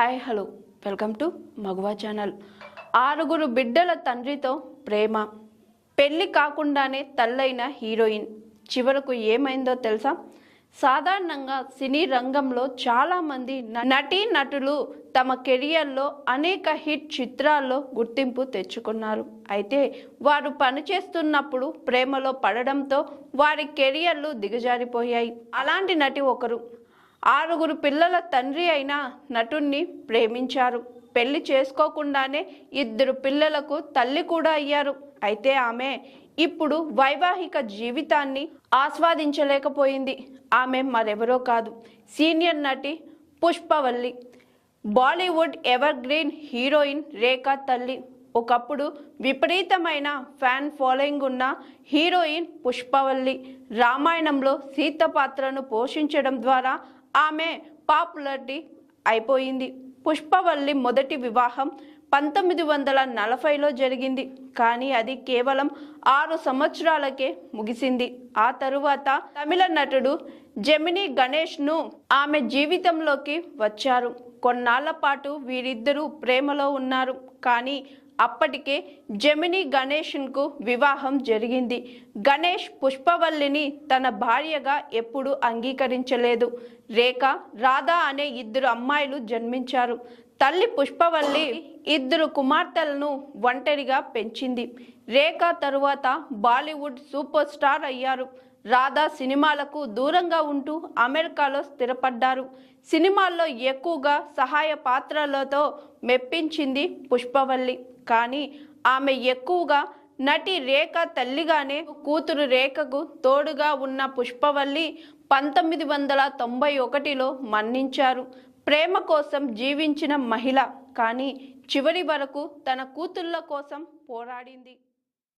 Hi hello. Welcome to Maguva channel. ఆరుగురు బిడ్డల తండ్రితో ప్రేమ. పెళ్ళి కాకుండానే తల్లైన హీరోయిన్. చివరకు ఏమైందో తెలుసా? సాధారణంగా సినీ రంగంలో చాలామంది నటీ నటులు తమ కెరియర్లో అనేక హిట్ చిత్రాల్లో గుర్తింపు తెచ్చుకున్నారు. అయితే వారు పనిచేస్తున్నప్పుడు ప్రేమలో పడడంతో వారి కెరియర్లు దిగజారిపోయాయి. అలాంటి నటి ఒకరు ఆరుగురు పిల్లల తండ్రి అయిన నటుణ్ణి ప్రేమించారు. పెళ్ళి చేసుకోకుండానే ఇద్దరు పిల్లలకు తల్లి కూడా అయ్యారు. అయితే ఆమె ఇప్పుడు వైవాహిక జీవితాన్ని ఆస్వాదించలేకపోయింది. ఆమె మరెవరో కాదు. సీనియర్ నటి Pushpavalli. Bollywood evergreen heroine Rekha తల్లి. ఒకప్పుడు విపరీతమైన ఫ్యాన్ ఫాలోయింగ్ ఉన్న హీరోయిన్ పుష్పవల్లి రామాయణంలో సీత పాత్రను పోషించడం ద్వారా ఆమె పాపులారిటీ అయిపోయింది. పుష్పవల్లి మొదటి వివాహం పంతొమ్మిది వందల నలభైలో జరిగింది. కానీ అది కేవలం ఆరు సంవత్సరాలకే ముగిసింది. ఆ తరువాత తమిళ నటుడు జెమిని గణేష్ను ఆమె జీవితంలోకి వచ్చారు. కొన్నాళ్ళ పాటు వీరిద్దరూ ప్రేమలో ఉన్నారు. కానీ అప్పటికే జమిని గణేష్కు వివాహం జరిగింది. గణేష్ పుష్పవల్లిని తన భార్యగా ఎప్పుడూ అంగీకరించలేదు. రేఖ రాధా అనే ఇద్దరు అమ్మాయిలు జన్మించారు. తల్లి పుష్పవల్లి ఇద్దరు కుమార్తెలను ఒంటరిగా పెంచింది. రేఖ తరువాత బాలీవుడ్ సూపర్ స్టార్ అయ్యారు. రాధా సినిమాలకు దూరంగా ఉంటూ అమెరికాలో స్థిరపడ్డారు. సినిమాల్లో ఎక్కువగా సహాయ పాత్రలతో మెప్పించింది పుష్పవల్లి. కానీ ఆమె ఎక్కువగా నటి రేఖ తల్లిగానే కూతురు రేఖకు తోడుగా ఉన్న పుష్పవల్లి పంతొమ్మిది వందల తొంభై ఒకటిలో మరణించారు. ప్రేమ కోసం జీవించిన మహిళ. కానీ చివరి వరకు తన కూతుళ్ళ కోసం పోరాడింది.